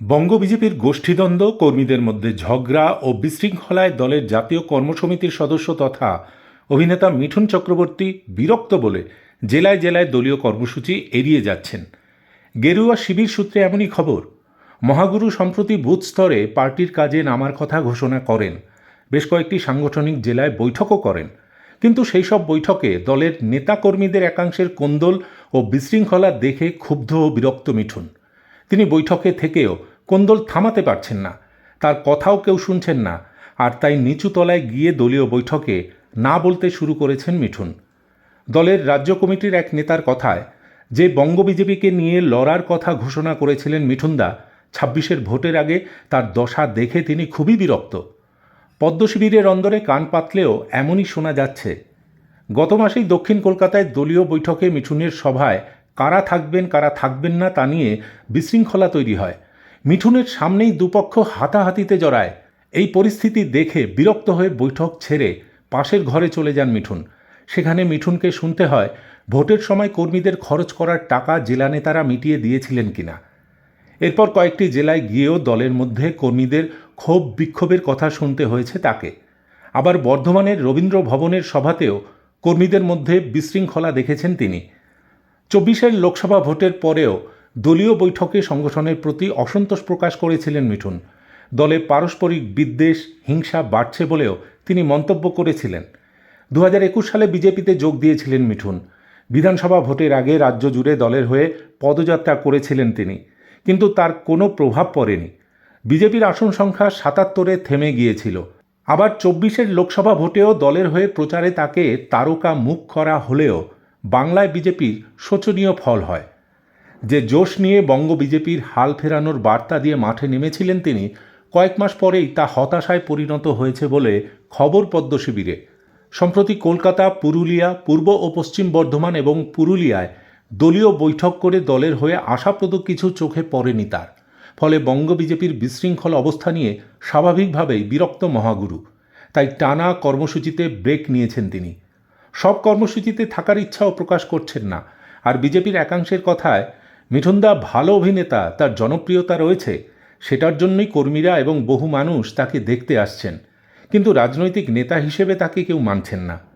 বঙ্গ বিজেপির গোষ্ঠীদ্বন্দ্ব, কর্মীদের মধ্যে ঝগড়া ও বিশৃঙ্খলায় দলের জাতীয় কর্মসমিতির সদস্য তথা অভিনেতা মিঠুন চক্রবর্তী বিরক্ত বলে জেলায় জেলায় দলীয় কর্মসূচি এড়িয়ে যাচ্ছেন। গেরুয়া শিবির সূত্রে এমনই খবর, মহাগুরু সম্প্রতি বুথ স্তরে পার্টির কাজে নামার কথা ঘোষণা করেন। বেশ কয়েকটি সাংগঠনিক জেলায় বৈঠকও করেন। কিন্তু সেই সব বৈঠকে দলের নেতাকর্মীদের একাংশের কোন্দল ও বিশৃঙ্খলা দেখে ক্ষুব্ধ ও বিরক্ত মিঠুন। তিনি বৈঠকে থেকেও কোন্দল থামাতে পারছেন না। তার কথাও কেউ শুনছেন না। আর তাই নিচু তলায় গিয়ে দলীয় বৈঠকে না বলতে শুরু করেছেন মিঠুন। দলের রাজ্য কমিটির এক নেতার কথায়, যে বঙ্গ বিজেপিকে নিয়ে লড়ার কথা ঘোষণা করেছিলেন মিঠুনদা, ছাব্বিশের ভোটের আগে তার দশা দেখে তিনি খুবই বিরক্ত। পদ্মশিবিরের অন্দরে কান পাতলেও এমনই শোনা যাচ্ছে। গত মাসেই দক্ষিণ কলকাতায় দলীয় বৈঠকে মিঠুনের সভায় কারা থাকবেন কারা থাকবেন না তা নিয়ে বিশৃঙ্খলা তৈরি হয়। মিঠুনের সামনেই দুপক্ষ হাতাহাতিতে জড়ায়। এই পরিস্থিতি দেখে বিরক্ত হয়ে বৈঠক ছেড়ে পাশের ঘরে চলে যান মিঠুন। সেখানে মিঠুনকে শুনতে হয়, ভোটের সময় কর্মীদের খরচ করার টাকা জেলা নেতারা মিটিয়ে দিয়েছিলেন কিনা। এরপর কয়েকটি জেলায় গিয়েও দলের মধ্যে কর্মীদের ক্ষোভ বিক্ষোভের কথা শুনতে হয়েছে তাকে। আবার বর্ধমানের রবীন্দ্র ভবনের সভাতেও কর্মীদের মধ্যে বিশৃঙ্খলা দেখেছেন তিনি। চব্বিশের লোকসভা ভোটের পরেও দলীয় বৈঠকে সংগঠনের প্রতি অসন্তোষ প্রকাশ করেছিলেন মিঠুন। দলে পারস্পরিক বিদ্বেষ, হিংসা বাড়ছে বলেও তিনি মন্তব্য করেছিলেন। দু একুশ সালে বিজেপিতে যোগ দিয়েছিলেন মিঠুন। বিধানসভা ভোটের আগে রাজ্য জুড়ে দলের হয়ে পদযাত্রা করেছিলেন তিনি। কিন্তু তার কোনো প্রভাব পড়েনি। বিজেপির আসন সংখ্যা সাতাত্তরে থেমে গিয়েছিল। আবার চব্বিশের লোকসভা ভোটেও দলের হয়ে প্রচারে তাকে তারকা মুখ করা হলেও বাংলায় বিজেপির শোচনীয় ফল হয়। যে জোশ নিয়ে বঙ্গ বিজেপির হাল ফেরানোর বার্তা দিয়ে মাঠে নেমেছিলেন তিনি, কয়েক মাস পরেই তা হতাশায় পরিণত হয়েছে বলে খবর পদ্ম শিবিরে। সম্প্রতি কলকাতা, পুরুলিয়া, পূর্ব ও পশ্চিম বর্ধমান এবং পুরুলিয়ায় দলীয় বৈঠক করে দলের হয়ে আশাপ্রদ কিছু চোখে পড়েনি তার। ফলে বঙ্গ বিজেপির বিশৃঙ্খল অবস্থা নিয়ে স্বাভাবিকভাবেই বিরক্ত মহাগুরু। তাই টানা কর্মসূচিতে ব্রেক নিয়েছেন তিনি। সব কর্মসূচিতে থাকার ইচ্ছাও প্রকাশ করছেন না। আর বিজেপির একাংশের কথায়, মিঠুনদা ভালো অভিনেতা, তার জনপ্রিয়তা রয়েছে, সেটার জন্যই কর্মীরা এবং বহু মানুষ তাকে দেখতে আসছেন। কিন্তু রাজনৈতিক নেতা হিসেবে তাকে কেউ মানছেন না।